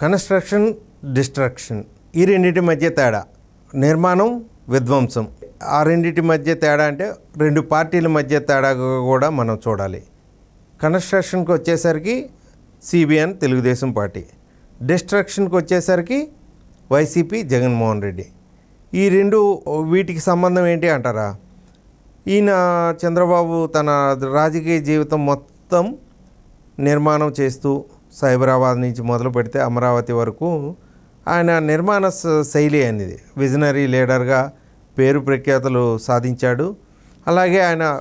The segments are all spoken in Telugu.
కన్స్ట్రక్షన్ డిస్ట్రక్షన్ ఈ రెండింటి మధ్య తేడా. నిర్మాణం విధ్వంసం. ఆ రెండింటి మధ్య తేడా అంటే రెండు పార్టీల మధ్య తేడా కూడా మనం చూడాలి. కన్స్ట్రక్షన్కి వచ్చేసరికి సిబిఎన్ తెలుగుదేశం పార్టీ. డిస్ట్రక్షన్కి వచ్చేసరికి వైసీపీ జగన్మోహన్ రెడ్డి. ఈ రెండు వీటికి సంబంధం ఏంటి అంటారా? ఈయన చంద్రబాబు తన రాజకీయ జీవితం మొత్తం నిర్మాణం చేస్తూ సైబరాబాద్ నుంచి మొదలు పెడితే అమరావతి వరకు ఆయన నిర్మాణ శ- శైలి అనేది విజనరీ లీడర్గా పేరు ప్రఖ్యాతలు సాధించాడు. అలాగే ఆయన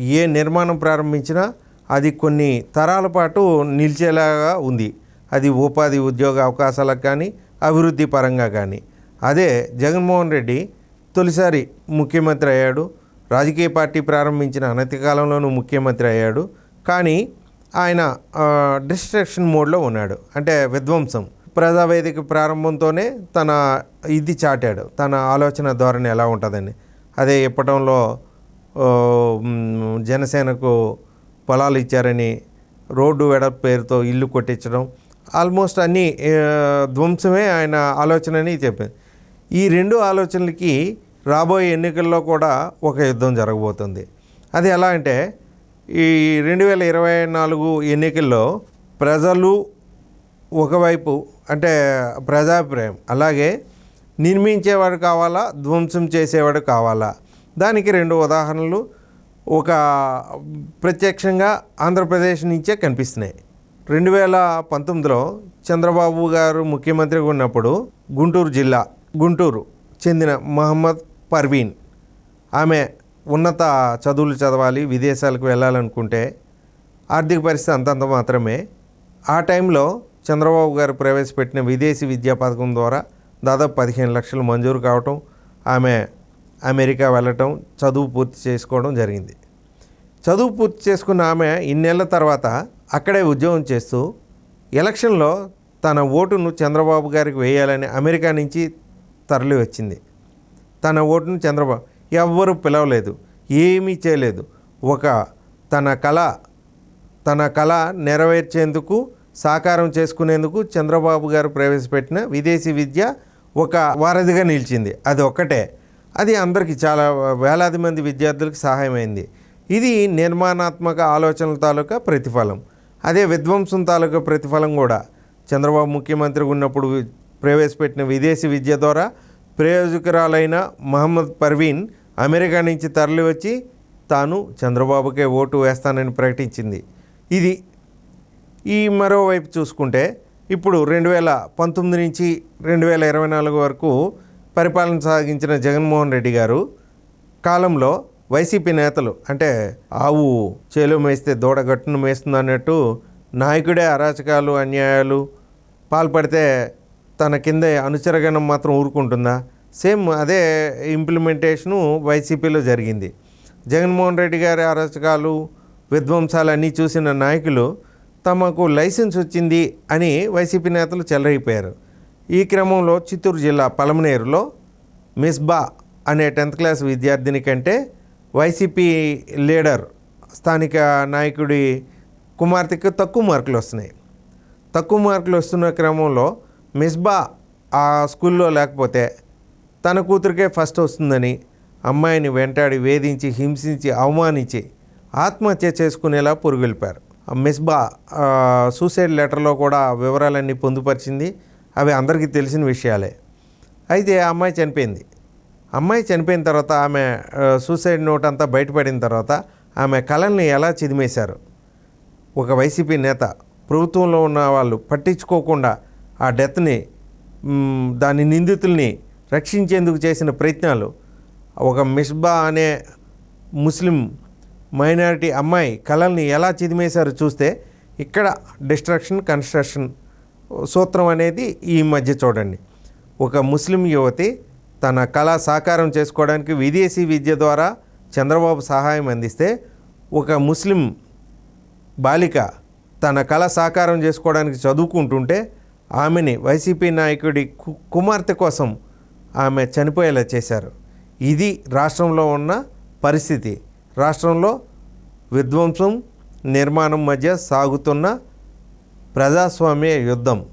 ఏ నిర్మాణం ప్రారంభించినా అది కొన్ని తరాల పాటు నిలిచేలాగా ఉంది. అది ఉపాధి ఉద్యోగ అవకాశాలకు కానీ అభివృద్ధి పరంగా కానీ. అదే జగన్మోహన్ రెడ్డి తొలిసారి ముఖ్యమంత్రి అయ్యాడు. రాజకీయ పార్టీ ప్రారంభించిన అనతి కాలంలోనూ ముఖ్యమంత్రి అయ్యాడు. కానీ ఆయన డిస్ట్రక్షన్ మోడ్లో ఉన్నాడు. అంటే విధ్వంసం. ప్రజావేదిక ప్రారంభంతోనే తన ఇది చాటాడు. తన ఆలోచన ధోరణి ఎలా ఉంటుందని. అదే ఇప్పటంలో జనసేనకు పొలాలు ఇచ్చారని రోడ్డు వెడ పేరుతో ఇల్లు కొట్టించడం. ఆల్మోస్ట్ అన్నీ ధ్వంసమే ఆయన ఆలోచనని చెప్పింది ఈ రెండు ఆలోచనలకి రాబోయే ఎన్నికల్లో కూడా ఒక యుద్ధం జరగబోతుంది. అది ఎలా అంటే ఈ రెండు వేల ఇరవై నాలుగు ఎన్నికల్లో ప్రజలు ఒకవైపు అంటే ప్రజాభిప్రాయం అలాగే నిర్మించేవాడు కావాలా ధ్వంసం చేసేవాడు కావాలా? దానికి రెండు ఉదాహరణలు. ఒక ప్రత్యక్షంగా ఆంధ్రప్రదేశ్ నుంచే కనిపిస్తున్నాయి. రెండు వేల పంతొమ్మిదిలో చంద్రబాబు గారు ముఖ్యమంత్రిగా ఉన్నప్పుడు గుంటూరు జిల్లా గుంటూరు చెందిన మహమ్మద్ పర్వీన్ ఆమె ఉన్నత చదువులు చదవాలి విదేశాలకు వెళ్ళాలనుకుంటే ఆర్థిక పరిస్థితి అంతంత మాత్రమే. ఆ టైంలో చంద్రబాబు గారు ప్రవేశపెట్టిన విదేశీ విద్యా పథకం ద్వారా దాదాపు పదిహేను లక్షలు మంజూరు కావటం ఆమె అమెరికా వెళ్ళటం చదువు పూర్తి చేసుకోవడం జరిగింది. చదువు పూర్తి చేసుకున్న ఆమె ఇన్నేళ్ళ తర్వాత అక్కడే ఉద్యోగం చేస్తూ ఎలక్షన్లో తన ఓటును చంద్రబాబు గారికి వేయాలని అమెరికా నుంచి తరలి వచ్చింది తన ఓటును చంద్రబాబు ఎవ్వరూ పిలవలేదు ఏమీ చేయలేదు. ఒక తన కళ తన కళ నెరవేర్చేందుకు సాకారం చేసుకునేందుకు చంద్రబాబు గారు ప్రవేశపెట్టిన విదేశీ విద్య ఒక వారధిగా నిలిచింది. అది ఒక్కటే. అది అందరికీ చాలా వేలాది మంది విద్యార్థులకు సహాయమైంది. ఇది నిర్మాణాత్మక ఆలోచనల తాలూకా ప్రతిఫలం. అదే విధ్వంసం తాలూకా ప్రతిఫలం కూడా. చంద్రబాబు ముఖ్యమంత్రిగా ఉన్నప్పుడు ప్రవేశపెట్టిన విదేశీ విద్య ద్వారా ప్రయోజకురాలైన మహమ్మద్ పర్వీన్ అమెరికా నుంచి తరలివచ్చి తాను చంద్రబాబుకే ఓటు వేస్తానని ప్రకటించింది. ఇది ఈ మరోవైపు చూసుకుంటే ఇప్పుడు రెండు వేల పంతొమ్మిది నుంచి రెండు వేల ఇరవై నాలుగు వరకు పరిపాలన సాగించిన జగన్మోహన్ రెడ్డి గారు కాలంలో వైసీపీ నేతలు అంటే ఆవు చేలు మేస్తే దూడ గట్టును మేస్తుంది అన్నట్టు నాయకుడే అరాచకాలు అన్యాయాలు పాల్పడితే తన కింద అనుచరగణం మాత్రం ఊరుకుంటుందా? సేమ్ అదే ఇంప్లిమెంటేషను వైసీపీలో జరిగింది. జగన్మోహన్ రెడ్డి గారి అరాచకాలు విధ్వంసాలు అన్నీ చూసిన నాయకులు తమకు లైసెన్స్ వచ్చింది అని వైసీపీ నేతలు చెలరైపోయారు ఈ క్రమంలో చిత్తూరు జిల్లా పలమనేరులో మిస్బా అనే టెన్త్ క్లాస్ విద్యార్థిని కంటే వైసీపీ లీడర్ స్థానిక నాయకుడి కుమార్తెకు తక్కువ మార్కులు వస్తున్నాయి. తక్కువ మార్కులు వస్తున్న క్రమంలో మిస్బా ఆ స్కూల్లో లేకపోతే తన కూతురికే ఫస్ట్ వస్తుందని అమ్మాయిని వెంటాడి వేధించి హింసించి అవమానించి ఆత్మహత్య చేసుకునేలా పురుగొల్పారు. ఆ మిస్బా సూసైడ్ లెటర్లో కూడా వివరాలన్నీ పొందుపరిచింది. అవి అందరికీ తెలిసిన విషయాలే. అయితే ఆ అమ్మాయి చనిపోయింది. అమ్మాయి చనిపోయిన తర్వాత ఆమె సూసైడ్ నోట్ అంతా బయటపడిన తర్వాత ఆమె కళల్ని ఎలా చిదిమేశారు? ఒక వైసీపీ నేత ప్రభుత్వంలో ఉన్న వాళ్ళు పట్టించుకోకుండా ఆ డెత్ని దాని నిందితుల్ని రక్షించేందుకు చేసిన ప్రయత్నాలు. ఒక మిస్బా అనే ముస్లిం మైనారిటీ అమ్మాయి కళల్ని ఎలా చిదిమేశారో చూస్తే ఇక్కడ డిస్ట్రక్షన్ కన్స్ట్రక్షన్ సూత్రం అనేది ఈ మధ్య చూడండి. ఒక ముస్లిం యువతి తన కళ సాకారం చేసుకోవడానికి విదేశీ విద్య ద్వారా చంద్రబాబు సహాయం అందిస్తే ఒక ముస్లిం బాలిక తన కళ సాకారం చేసుకోవడానికి చదువుకుంటుంటే ఆమెని వైసీపీ నాయకుడి కు- కుమార్తె కోసం ఆమె చనిపోయేలా చేశారు. ఇది రాష్ట్రంలో ఉన్న పరిస్థితి. రాష్ట్రంలో విధ్వంసం నిర్మాణం మధ్య సాగుతున్న ప్రజాస్వామ్య యుద్ధం.